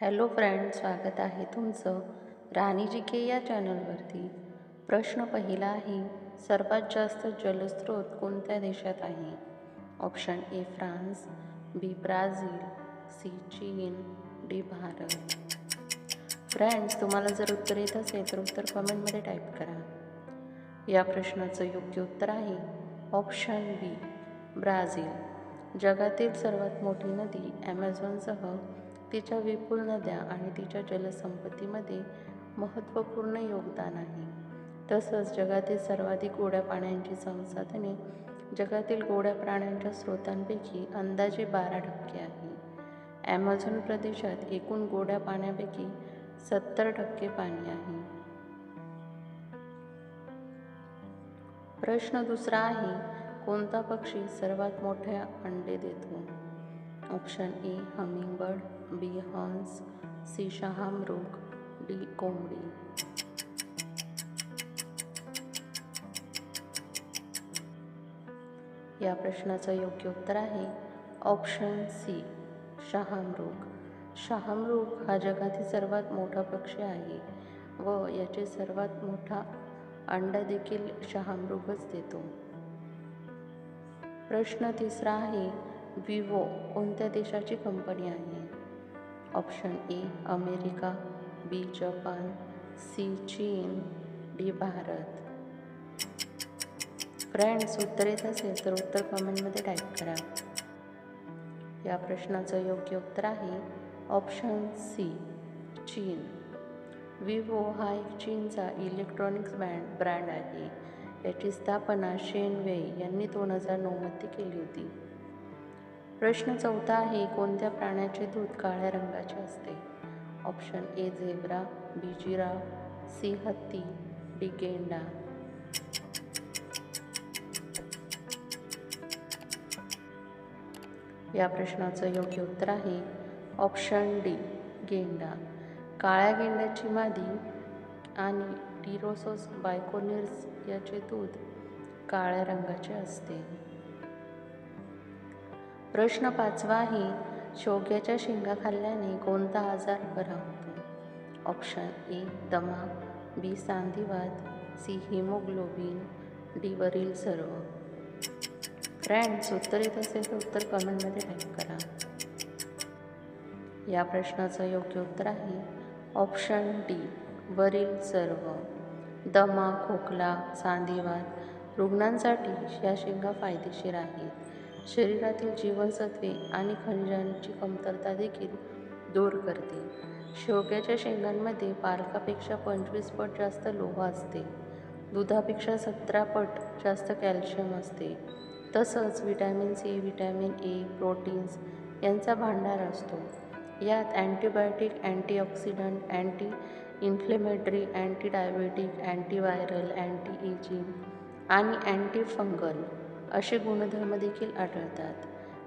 Hello friend स्वागत आहे तुमचं राणी जी के या चॅनलवरती. प्रश्न पहिला आहे सर्वात जास्त जलस्रोत कोणत्या देशात आहे? Option A France B Brazil C चीन डी भारत. फ्रेंड्स तुम्हाला जर उत्तर येत असेल तर उत्तर कमेंटमध्ये टाईप करा. या प्रश्नाचं योग्य उत्तर आहे ऑप्शन बी ब्राझील. जगातील सर्वात मोठी नदी ॲमेझॉनसह तिच्या विपुल नद्या आणि तिच्या जलसंपत्तीमध्ये महत्त्वपूर्ण योगदान आहे. तसंच जगातील सर्वाधिक गोड्या पाण्याची संसाधने जगातील गोड्या प्राण्यांच्या स्रोतांपैकी अंदाजे बारा टक्के आहे. ॲमेझॉन प्रदेशात एकूण गोड्या पाण्यापैकी सत्तर टक्के पाणी आहे. प्रश्न दुसरा आहे कोणता पक्षी सर्वात मोठ्या अंडे देतो? ऑप्शन ए हमिंगबर्ड बी हंस सी शहामृग डी कोंबडी. या प्रश्नाचं योग्य उत्तर आहे ऑप्शन सी शहामृग. शहामृग हा जगातील सर्वात मोठा पक्षी आहे व याचे सर्वात मोठा अंडा देखील शहामृगच देतो. प्रश्न तिसरा आहे विवो कोणत्या देशाची कंपनी आहे? Option A America B Japan C चीन डी भारत. फ्रेंड्स उत्तर येत असेल तर उत्तर कमेंटमध्ये टाईप करा. या प्रश्नाचं योग्य उत्तर आहे ऑप्शन सी चीन. विवो हा एक चीनचा इलेक्ट्रॉनिक्स बँड ब्रँड आहे. याची स्थापना शेन वेई यांनी दोन हजार नऊमध्ये केली होती. प्रश्न चौथा आहे कोणत्या प्राण्याचे दूध काळ्या रंगाचे असते? ऑप्शन ए झेब्रा बी जिरा सी हत्ती डी गेंडा. या प्रश्नाचं योग्य उत्तर आहे ऑप्शन डी गेंडा. काळ्या गेंड्याची मादी आणि टिरोसोस बायकोनिर्स याचे दूध काळ्या रंगाचे असते. प्रश्न पाचवा आहे शेवग्याच्या शेंगा खाल्ल्याने कोणता आजार बरा होतो? ऑप्शन ए दमा बी सांधिवात सी हिमोग्लोबिन डी वरील सर्व. फ्रेंड्स उत्तर येत असेल तर उत्तर कमेंटमध्ये टाईप करा. या प्रश्नाचं योग्य उत्तर आहे ऑप्शन डी वरील सर्व. दमा खोकला सांधिवात रुग्णांसाठी या शेंगा फायदेशीर आहेत. शरीरातील जीवनसत्वे आणि खनिजांची कमतरता देखील दूर करते. शेवग्याच्या शेंगांमध्ये पालकापेक्षा पंचवीस पट जास्त लोह असते. दुधापेक्षा सतरा पट जास्त कॅल्शियम असते. तसंच vitamin C vitamin A proteins यांचा भांडार असतो. यात antibiotic antioxidant anti inflammatory anti diabetic antiviral anti ageing आणि अँटी फंगल असे गुणधर्म देखील आढळतात.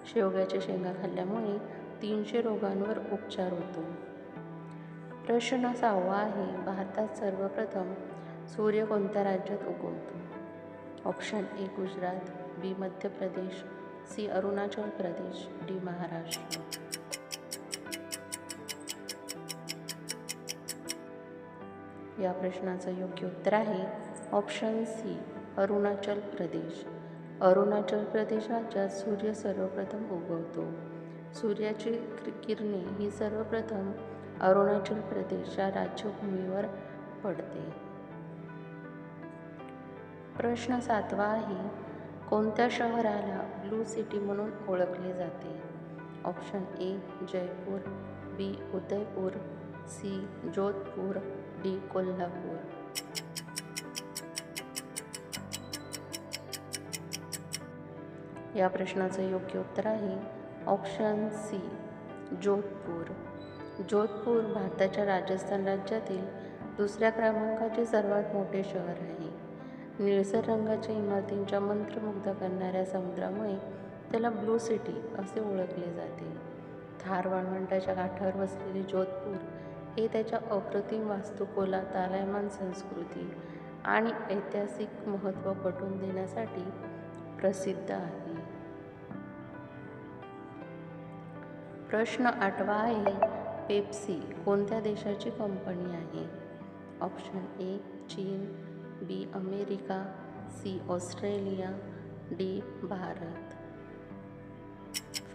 शेवग्याच्या शेंगा खाल्ल्यामुळे तीनशे रोगांवर उपचार होतो. प्रश्न सहावा आहे भारतात सर्वप्रथम सूर्य कोणत्या राज्यात उगवतो? Option A Gujarat B Madhya Pradesh C Arunachal Pradesh D Maharashtra. या प्रश्नाचं योग्य उत्तर आहे ऑप्शन सी अरुणाचल प्रदेश. अरुणाचल प्रदेशात सूर्य सर्वप्रथम उगवतो. सूर्याची किरणे ही सर्वप्रथम अरुणाचल प्रदेशच्या राज्यभूमीवर पडते. प्रश्न सातवा आहे कोणत्या शहराला ब्लू सिटी म्हणून ओळखले जाते? Option A Jaipur B Udaipur C Jodhpur D Kolhapur. या प्रश्नाचं योग्य उत्तर आहे. Option C Jodhpur. जोधपूर भारताच्या राजस्थान राज्यातील दुसऱ्या क्रमांकाचे सर्वात मोठे शहर आहे. निळसर रंगाच्या इमारतींच्या मंत्रमुग्ध करणाऱ्या समुद्रामुळे त्याला ब्लू सिटी असे ओळखले जाते. थार वाळवंटाच्या काठावर वसलेले जोधपूर हे त्याच्या अप्रतिम वास्तुकोला तालायमान संस्कृती आणि ऐतिहासिक महत्त्व पटवून देण्यासाठी प्रसिद्ध आहे. प्रश्न आठवा आहे. पेप्सी कोणत्या देशाची कंपनी आहे? ऑप्शन ए चीन B America C Australia D Bharat.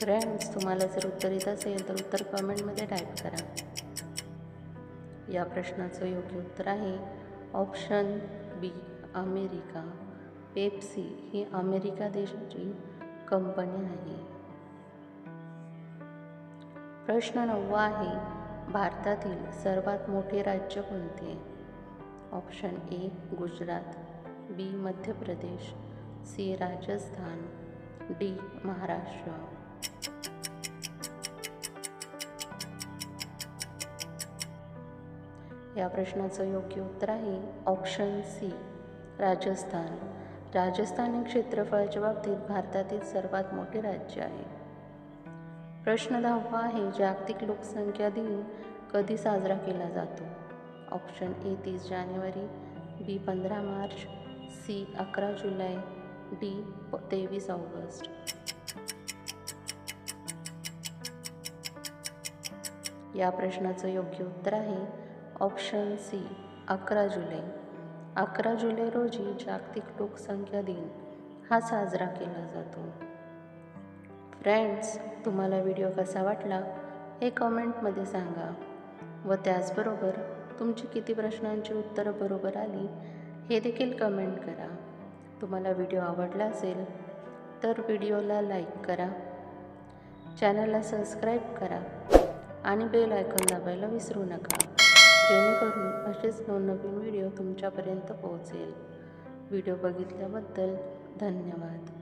Friends तुम्हाला जर उत्तर येत असेल तर उत्तर कमेंटमध्ये टाईप करा. या प्रश्नाचं योग्य उत्तर आहे. Option B America. पेप्सी ही अमेरिका देशाची कंपनी आहे. प्रश्न नववा आहे भारतातील सर्वात मोठे राज्य कोणते? Option A Gujarat B Madhya Pradesh C Rajasthan D Maharashtra. या प्रश्नाचं योग्य उत्तर आहे ऑप्शन सी राजस्थान. राजस्थान हे क्षेत्रफळाच्या बाबतीत भारतातील सर्वात मोठे राज्य आहे. प्रश्न दहावा आहे जागतिक लोकसंख्या दिन कधी साजरा केला जातो? ऑप्शन ए तीस जानेवारी बी पंधरा मार्च सी अकरा जुलै डी तेवीस ऑगस्ट. या प्रश्नाचं योग्य उत्तर आहे ऑप्शन सी अकरा जुलै. अकरा जुलै रोजी जागतिक लोकसंख्या दिन हा साजरा केला जातो. फ्रेंड्स तुम्हाला व्हिडिओ कसा वाटला हे कमेंटमध्ये सांगा. व त्याचबरोबर तुमची किती प्रश्नांची उत्तरं बरोबर आली हे देखील कमेंट करा. तुम्हाला व्हिडिओ आवडला असेल तर व्हिडिओला लाईक करा. चॅनलला सबस्क्राईब करा आणि बेल आयकॉन दाबायला विसरू नका जेणेकरून असेच नवनवीन व्हिडिओ तुमच्यापर्यंत पोहोचेल. व्हिडिओ बघितल्याबद्दल धन्यवाद.